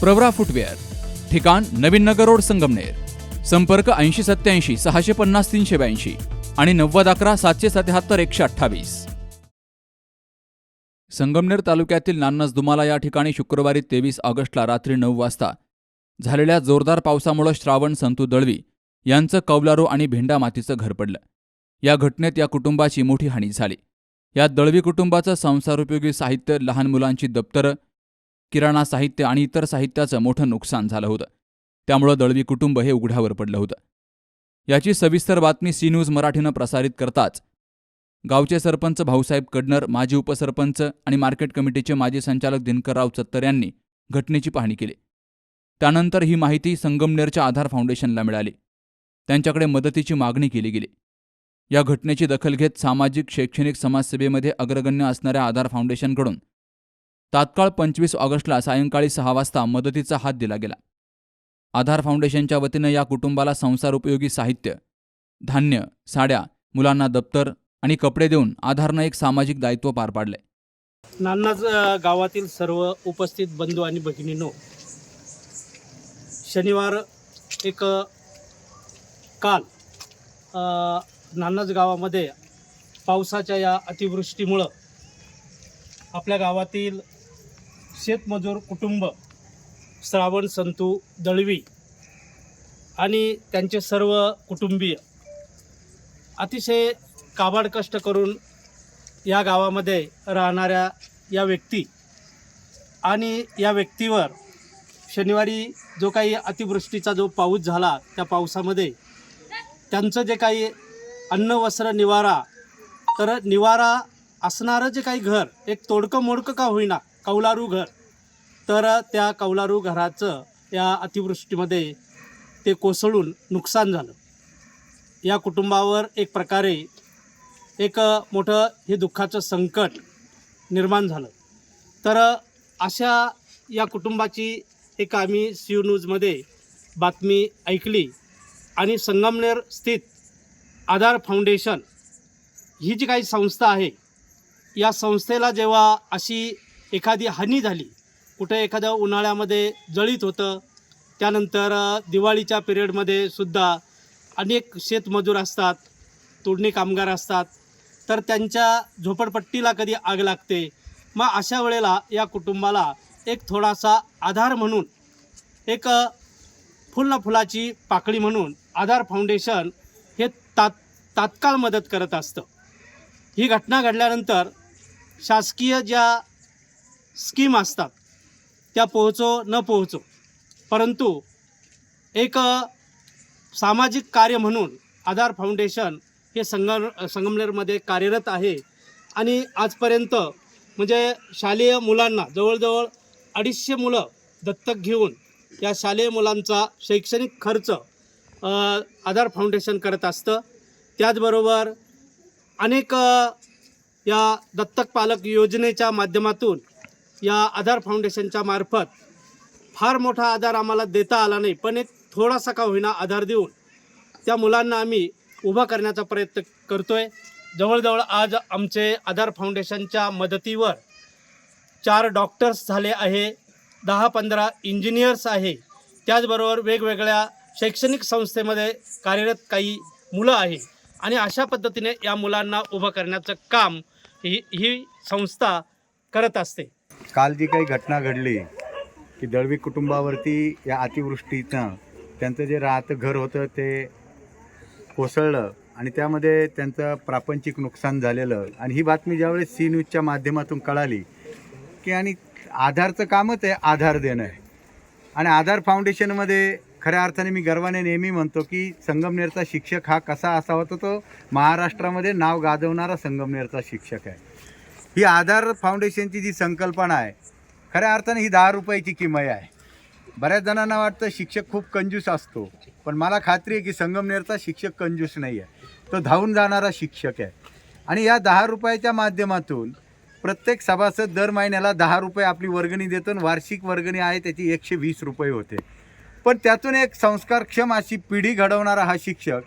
Pravara footwear ठिकाण नवीन नगर road Sangamner संपर्क ऐंशी सत्याऐंशी सहाशे पन्नास तीनशे ब्याऐंशी आणि नव्वद अकरा सातशे सत्याहत्तर एकशे अठ्ठावीस. संगमनेर तालुक्यातील नान्नस दुमाला या ठिकाणी शुक्रवारी तेवीस ऑगस्टला रात्री नऊ वाजता झालेल्या जोरदार पावसामुळे श्रावण संतू दळवी यांचं कौलारो आणि भेंडा मातीचं घर पडलं. या घटनेत या कुटुंबाची मोठी हानी झाली. या दळवी कुटुंबाचं संसारोपयोगी साहित्य लहान मुलांची दप्तरं किराणा साहित्य आणि इतर साहित्याचं मोठं नुकसान झालं होतं. त्यामुळं दळवी कुटुंब हे उघड्यावर पडलं होतं. याची सविस्तर बातमी सी न्यूज मराठीनं प्रसारित करताच. गावचे सरपंच भाऊसाहेब कडनर माजी उपसरपंच आणि मार्केट कमिटीचे माजी संचालक दिनकरराव चत्तर यांनी घटनेची पाहणी केली. त्यानंतर ही माहिती संगमनेरच्या आधार फाउंडेशनला मिळाली. त्यांच्याकडे मदतीची मागणी केली गेली. या घटनेची दखल घेत सामाजिक शैक्षणिक समाजसेवेमध्ये अग्रगण्य असणाऱ्या आधार फाउंडेशनकडून तात्काळ पंचवीस ऑगस्टला सायंकाळी सहा वाजता मदतीचा हात दिला गेला. आधार फाउंडेशनच्या वतीनं या कुटुंबाला संसार उपयोगी साहित्य धान्य साड्या मुलांना दप्तर आणि कपडे देऊन आधारनं एक सामाजिक दायित्व पार पाडले नान्नाज गावातील सर्व उपस्थित बंधू आणि भगिनींनो शनिवार एक काल अ, नान्नाज गावामध्ये पावसाच्या या अतिवृष्टीमुळं आपल्या गावातील शेतमजूर कुटुंब श्रावण संतू दळवी आणि त्यांचे सर्व कुटुंबीय. अतिशय काबाड कष्ट करून या गावामध्ये राहणाऱ्या या व्यक्ती आणि या व्यक्तीवर शनिवारी जो काही अतिवृष्टीचा जो पाऊस झाला त्या पावसामध्ये त्यांचं जे काही अन्न वस्त्र निवारा तर निवारा असणारं जे काही घर एक तोडकं मोडकं का होईना कौलारू घर. तर त्या कौलारू घराचं या अतिवृष्टीमध्ये ते कोसळून नुकसान झालं. या कुटुंबावर एक प्रकारे एक मोठं हे दुःखाचं संकट निर्माण झालं. तर अशा या कुटुंबाची एक आम्ही सी न्यूजमध्ये बातमी ऐकली आणि संगमनेर स्थित आधार फाउंडेशन ही जी काही संस्था आहे या संस्थेला जेव्हा अशी एखादी हानी झाली कुठे एखादं उन्हाळ्यामध्ये जळीत होतं त्यानंतर दिवाळीच्या पिरियडमध्ये सुद्धा अनेक शेतमजूर असतात तोडणी कामगार असतात तर त्यांच्या झोपडपट्टीला कधी आग लागते? मग अशा वेळेला या कुटुंबाला एक थोडासा आधार म्हणून एक अ, फुल फुलाची पाकळी म्हणून आधार फाउंडेशन हे तात तात्काळ मदत करत असतं. ही घटना घडल्यानंतर शासकीय ज्या स्कीम असतात. त्या पोहोचो न पोहोचो. परंतु एक सामाजिक कार्य म्हणून आधार फाउंडेशन हे संगम संगमनेरमध्ये कार्यरत आहे. आणि आजपर्यंत म्हणजे शालेय मुलांना जवळजवळ अडीचशे मुलं दत्तक घेऊन या शालेय मुलांचा शैक्षणिक खर्च आधार फाउंडेशन करत असतं. त्याचबरोबर अनेक या दत्तक पालक योजनेच्या माध्यमातून या आधार फाउंडेशनच्या मार्फत फार मोठा आधार आम्हाला देता आला नाही पण एक थोडासा का होईना आधार देऊन त्या मुलांना आम्ही उभा करण्याचा प्रयत्न करतो आहे जवळजवळ आज आमचे आधार फाउंडेशनच्या मदतीवर चार डॉक्टर्स झाले आहे दहा पंधरा इंजिनियर्स आहे. त्याचबरोबर वेगवेगळ्या शैक्षणिक संस्थेमध्ये कार्यरत काही मुलं आहे आणि अशा पद्धतीने या मुलांना उभं करण्याचं काम ही ही संस्था करत असते. काल जी काही घटना घडली की दळवी कुटुंबावरती या अतिवृष्टीचं त्यांचं जे राहतं घर होतं ते कोसळलं आणि त्यामध्ये त्यांचं प्रापंचिक नुकसान झालेलं. आणि ही बातमी ज्यावेळेस सी न्यूजच्या माध्यमातून कळाली की आणि आधारचं कामच आहे आधार देणं आहे. आणि आधार फाउंडेशनमध्ये खऱ्या अर्थाने मी गर्वाने नेहमी म्हणतो की संगमनेरचा शिक्षक हा कसा असावा तर तो महाराष्ट्रामध्ये नाव गाजवणारा संगमनेरचा शिक्षक आहे. ही आधार फाउंडेशनची जी संकल्पना आहे खऱ्या अर्थाने ही दहा रुपयाची किमय आहे. बऱ्याच जणांना वाटतं शिक्षक खूप कंजूस असतो पण मला खात्री आहे की संगमनेरचा शिक्षक कंजूस नाही आहे तो धावून जाणारा शिक्षक आहे. आणि या दहा रुपयाच्या माध्यमातून प्रत्येक सभासद दर महिन्याला दहा रुपये आपली वर्गणी देतो आणि वार्षिक वर्गणी आहे त्याची एकशे वीस रुपये होते. पण त्यातून एक संस्कारक्षम अशी पिढी घडवणारा हा शिक्षक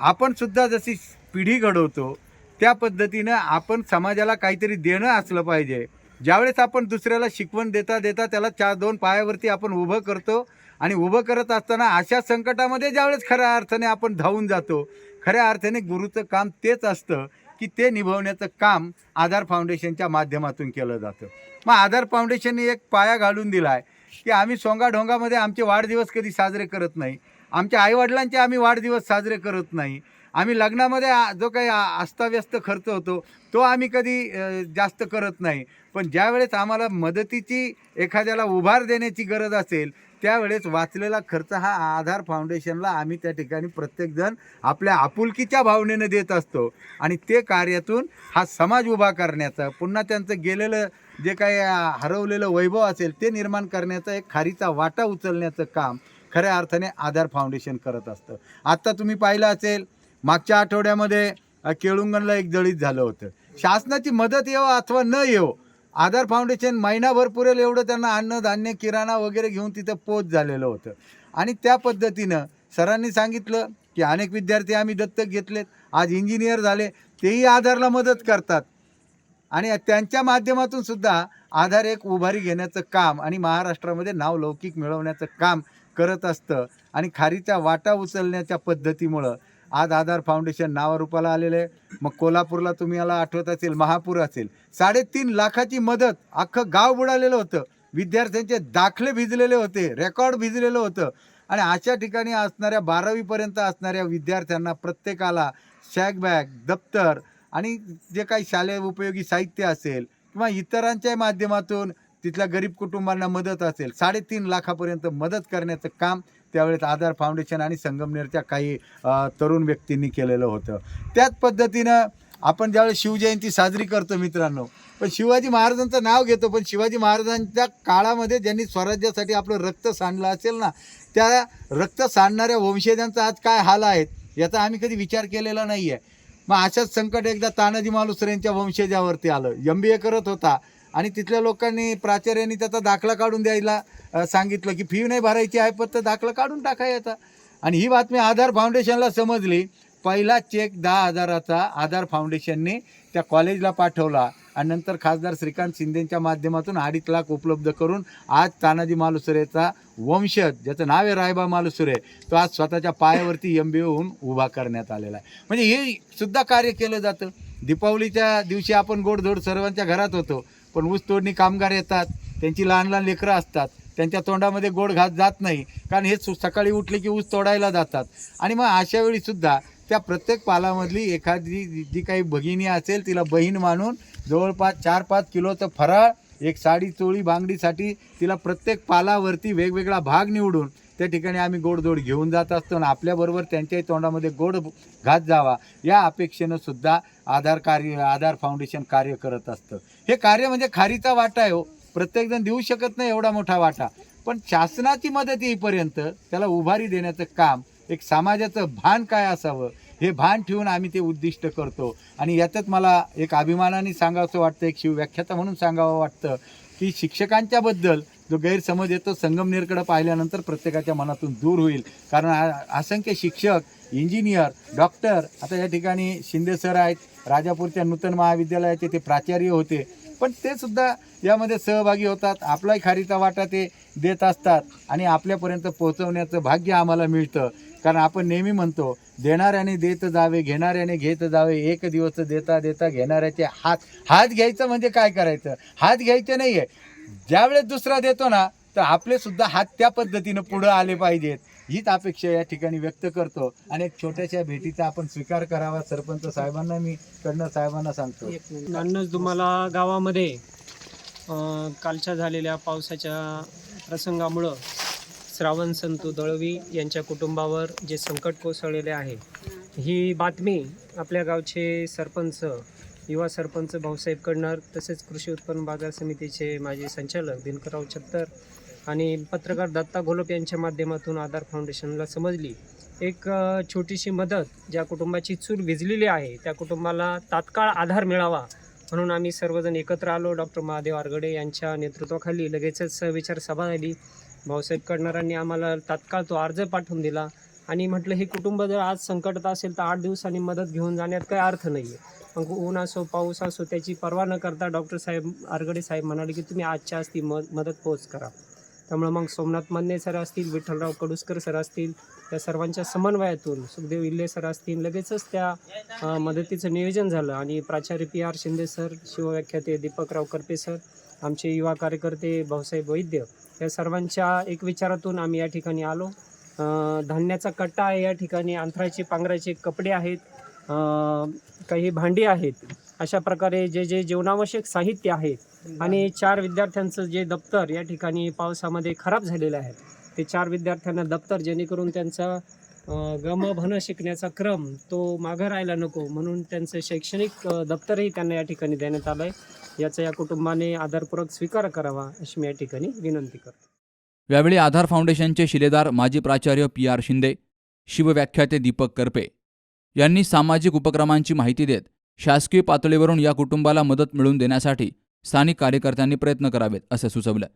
आपण सुद्धा जशी पिढी घडवतो त्या पद्धतीनं आपण समाजाला काहीतरी देणं असलं पाहिजे. ज्यावेळेस आपण दुसऱ्याला शिकवण देता देता त्याला चार दोन पायावरती आपण उभं करतो आणि उभं करत असताना अशा संकटामध्ये ज्यावेळेस खऱ्या अर्थाने आपण धावून जातो खऱ्या अर्थाने गुरुचं काम तेच असतं की ते निभवण्याचं काम आधार फाउंडेशनच्या माध्यमातून केलं जातं. मग आधार फाउंडेशनने एक पाया घालून दिला आहे की आम्ही सोंगाढोंगामध्ये आमचे वाढदिवस कधी साजरे करत नाही. आमच्या आईवडिलांचे आम्ही वाढदिवस साजरे करत नाही. आम्ही लग्नामध्ये जो काही अस्ताव्यस्त खर्च होतो तो आम्ही कधी जास्त करत नाही. पण ज्यावेळेस आम्हाला मदतीची एखाद्याला उभार देण्याची गरज असेल त्यावेळेस वाचलेला खर्च हा आधार फाउंडेशनला आम्ही त्या ठिकाणी प्रत्येकजण आपल्या आपुलकीच्या भावनेनं देत असतो. आणि ते कार्यातून हा समाज उभा करण्याचा पुन्हा त्यांचं गेलेलं जे काही हरवलेलं वैभव असेल ते निर्माण करण्याचा एक खारीचा वाटा उचलण्याचं काम खऱ्या अर्थाने आधार फाउंडेशन करत असतं. आत्ता तुम्ही पाहिलं असेल मागच्या आठवड्यामध्ये केळुंगणला एक दलित झालं होतं. शासनाची मदत येवो अथवा न येवो आधार फाउंडेशन महिनाभर पुरेल एवढं त्यांना अन्न धान्य किराणा वगैरे घेऊन तिथं पोच झालेलं होतं. आणि त्या पद्धतीनं सरांनी सांगितलं की अनेक विद्यार्थी आम्ही दत्तक घेतलेत आज इंजिनियर झाले तेही आधारला मदत करतात. आणि त्यांच्या माध्यमातून सुद्धा आधार एक उभारी घेण्याचं काम आणि महाराष्ट्रामध्ये नावलौकिक मिळवण्याचं काम करत असतं. आणि खारीचा वाटा उचलण्याच्या पद्धतीमुळं आज आधार फाउंडेशन नावारूपाला आलेलं आहे. मग कोल्हापूरला तुम्ही याला आठवत असेल महापूर असेल. साडेतीन लाखाची मदत अख्खं गाव बुडालेलं होतं. विद्यार्थ्यांचे दाखले भिजलेले होते रेकॉर्ड भिजलेलं होतं. आणि अशा ठिकाणी असणाऱ्या बारावीपर्यंत असणाऱ्या विद्यार्थ्यांना प्रत्येकाला शॅग बॅग दप्तर आणि जे काही शालेय उपयोगी साहित्य असेल किंवा इतरांच्या माध्यमातून तिथल्या गरीब कुटुंबांना मदत असेल साडेतीन लाखापर्यंत मदत करण्याचं काम त्यावेळेस आधार फाउंडेशन आणि संगमनेरच्या काही तरुण व्यक्तींनी केलेलं होतं. त्याच पद्धतीनं आपण ज्यावेळेस शिवजयंती साजरी करतो मित्रांनो पण शिवाजी महाराजांचं नाव घेतो पण शिवाजी महाराजांच्या काळामध्ये ज्यांनी स्वराज्यासाठी आपलं रक्त सांडलं असेल ना त्या रक्त सांडणाऱ्या वंशजांचा आज काय हाल आहेत याचा आम्ही कधी विचार केलेला नाही आहे मग अशाच संकट एकदा तानाजी मालुसरे यांच्या वंशजावरती आलं. एम बी ए करत होता आणि तिथल्या लोकांनी प्राचार्यांनी त्याचा दाखला काढून द्यायला सांगितलं की फी नाही भरायची आहे पत्र दाखला काढून टाकायचा आणि ही बातमी आधार फाउंडेशनला समजली. पहिला चेक दहा हजाराचा आधार फाउंडेशनने त्या कॉलेजला पाठवला. आणि नंतर खासदार श्रीकांत शिंदेच्या माध्यमातून अडीच लाख उपलब्ध करून आज तानाजी मालुसरेचा वंशज ज्याचं नाव आहे रायबा मालुसरे तो आज स्वतःच्या पायावरती एम बी होऊन उभा करण्यात आलेला आहे. म्हणजे हे सुद्धा कार्य केलं जातं. दीपावलीच्या दिवशी आपण गोडधोड सर्वांच्या घरात होतो पण ऊस तोडणी कामगार येतात त्यांची लहान लहान लेकरं असतात. त्यांच्या तोंडामध्ये गोड घात जात नाही. कारण हे सु- सकाळी उठले की ऊस तोडायला जातात. आणि मग अशा वेळीसुद्धा त्या प्रत्येक पालामधली एखादी जी- जी काही भगिनी असेल तिला बहीण मानून जवळपास चार पाच किलोचं फराळ एक साडी चोळी बांगडीसाठी तिला प्रत्येक पालावरती वेगवेगळा भाग निवडून त्या ठिकाणी आम्ही गोडधोड घेऊन जात असतो आणि आपल्याबरोबर त्यांच्याही तोंडामध्ये गोड घात जावा या अपेक्षेनं सुद्धा आधार कार्य आधार फाउंडेशन कार्य करत असतं. हे कार्य म्हणजे खारीचा वाटा आहे हो. प्रत्येकजण देऊ शकत नाही एवढा मोठा वाटा. पण शासनाची मदत येईपर्यंत त्याला उभारी देण्याचं काम एक समाजाचं भान काय असावं हे भान ठेवून आम्ही ते उद्दिष्ट करतो. आणि याच्यात मला एक अभिमानाने सांगावंसं वाटतं एक शिवव्याख्याता म्हणून सांगावं वाटतं की शिक्षकांच्याबद्दल जो गैरसमज येतो संगमनेरकडे पाहिल्यानंतर प्रत्येकाच्या मनातून दूर होईल. कारण असंख्य शिक्षक इंजिनियर डॉक्टर आता या ठिकाणी शिंदे सर आहेत राजापूरच्या नूतन महाविद्यालयाचे ते प्राचार्य होते. पण ते सुद्धा यामध्ये सहभागी होतात आपलाही खारीचा वाटा ते देत असतात आणि आपल्यापर्यंत पोहोचवण्याचं भाग्य आम्हाला मिळतं. कारण आपण नेहमी म्हणतो देणाऱ्याने देत जावे घेणाऱ्याने घेत जावे एक दिवस देता देता घेणाऱ्याचे हात हात घ्यायचं म्हणजे काय करायचं? हात घ्यायचे नाही आहे ज्यावेळेस दुसरा देतो ना तर आपले सुद्धा हात त्या पद्धतीनं पुढं आले पाहिजेत. हीच अपेक्षा या ठिकाणी व्यक्त करतो. आणि एक छोट्याशा भेटीचा आपण स्वीकार करावा सरपंच साहेबांना मी कडनं साहेबांना सांगतो. नानच तुम्हाला गावामध्ये कालच्या झालेल्या पावसाच्या प्रसंगामुळं श्रावण संतू दळवी यांच्या कुटुंबावर जे संकट कोसळलेले आहे ही बातमी आपल्या गावचे सरपंच युवा सरपंच भाऊसाहेब कडणार तसेच कृषी उत्पन्न बाजार समितीचे माजी संचालक दिनकरराव छत्तर आणि पत्रकार दत्ता घोलप यांच्या माध्यमातून आधार फाउंडेशनला समजली. एक छोटीशी मदत ज्या कुटुंबाची चूल भिजलेली आहे त्या कुटुंबाला तात्काळ आधार मिळावा म्हणून आम्ही सर्वजण एकत्र आलो. डॉक्टर महादेव आरगडे यांच्या नेतृत्वाखाली लगेचच विचार सभा झाली. भाऊसाहेब कडणारांनी आम्हाला तात्काळ तो अर्ज पाठवून दिला आणि म्हटलं हे कुटुंब जर आज संकटात असेल तर आठ दिवसांनी मदत घेऊन जाण्यात काही अर्थ नाही आहे मग ऊन असो पाऊस असो त्याची पर्वा न करता डॉक्टर साहेब आरगडे साहेब म्हणाले की तुम्ही आजच्या आज ती म मदत पोच करा. त्यामुळे मग सोमनाथ मन्ने सर असतील विठ्ठलराव कडुसकर सर असतील त्या सर्वांच्या समन्वयातून सुखदेव इल्ले सर असतील लगेचच त्या मदतीचं नियोजन झालं. आणि प्राचार्य पी आर शिंदे सर शिवव्याख्याते दीपकराव करपे सर आमचे युवा कार्यकर्ते भाऊसाहेब वैद्य या सर्वांच्या एक विचारातून आम्ही या ठिकाणी आलो. धान्याचा कट्टा आहे या ठिकाणी अंथराचे पांघराचे कपडे आहेत काही भांडी आहेत. अशा प्रकारे जे जे जीवनावश्यक साहित्य आहे आणि चार विद्यार्थ्यांचं जे दप्तर या ठिकाणी पावसामध्ये खराब झालेलं आहे ते चार विद्यार्थ्यांना दप्तर जेणेकरून त्यांचा गम भन शिकण्याचा क्रम तो मागं राहायला नको म्हणून त्यांचं शैक्षणिक दप्तरही त्यांना या ठिकाणी देण्यात आलं आहे याचा या कुटुंबाने आधारपूर्वक स्वीकार करावा अशी मी या ठिकाणी विनंती करतो. यावेळी आधार फाउंडेशनचे शिलेदार माजी प्राचार्य पी आर शिंदे शिवव्याख्याते दीपक करपे यांनी सामाजिक उपक्रमांची माहिती देत शासकीय पातळीवरून या कुटुंबाला मदत मिळवून देण्यासाठी स्थानिक कार्यकर्त्यांनी प्रयत्न करावेत असं सुचवलं.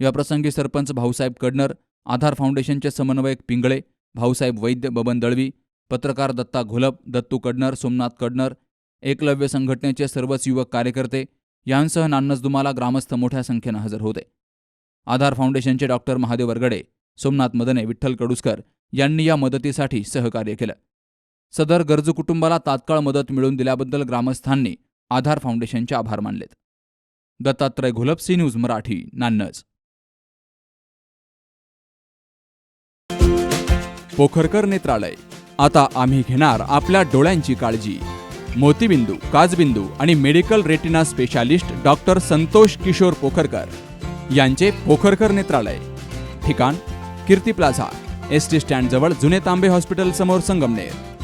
याप्रसंगी सरपंच भाऊसाहेब कडनर आधार फाउंडेशनचे समन्वयक पिंगळे भाऊसाहेब वैद्य बबन दळवी पत्रकार दत्ता घोलप दत्तू कडनर सोमनाथ कडनर एकलव्य संघटनेचे सर्वच युवक कार्यकर्ते यांसह नान्नसदुमाला ग्रामस्थ मोठ्या संख्येनं हजर होते. आधार फाउंडेशनचे डॉक्टर महादेव वरगडे सोमनाथ मदने विठ्ठल कडुसकर यांनी या मदतीसाठी सहकार्य केलं. सदर गरजू कुटुंबाला तात्काळ मदत मिळवून दिल्याबद्दल ग्रामस्थांनी आधार फाउंडेशनचे आभार मानलेत. दत्तात्रय घोलपसी न्यूज मराठी नान्नज. पोखरकर नेत्रालय. आता आम्ही घेणार आपल्या डोळ्यांची काळजी. मोतीबिंदू काजबिंदू आणि medical retina specialist doctor Santosh Kishor Pokharkar यांचे पोखरकर नेत्रालय. ठिकाण कीर्ती प्लाझा एस टी स्टँडजवळ जुने तांबे हॉस्पिटल समोर संगमनेर.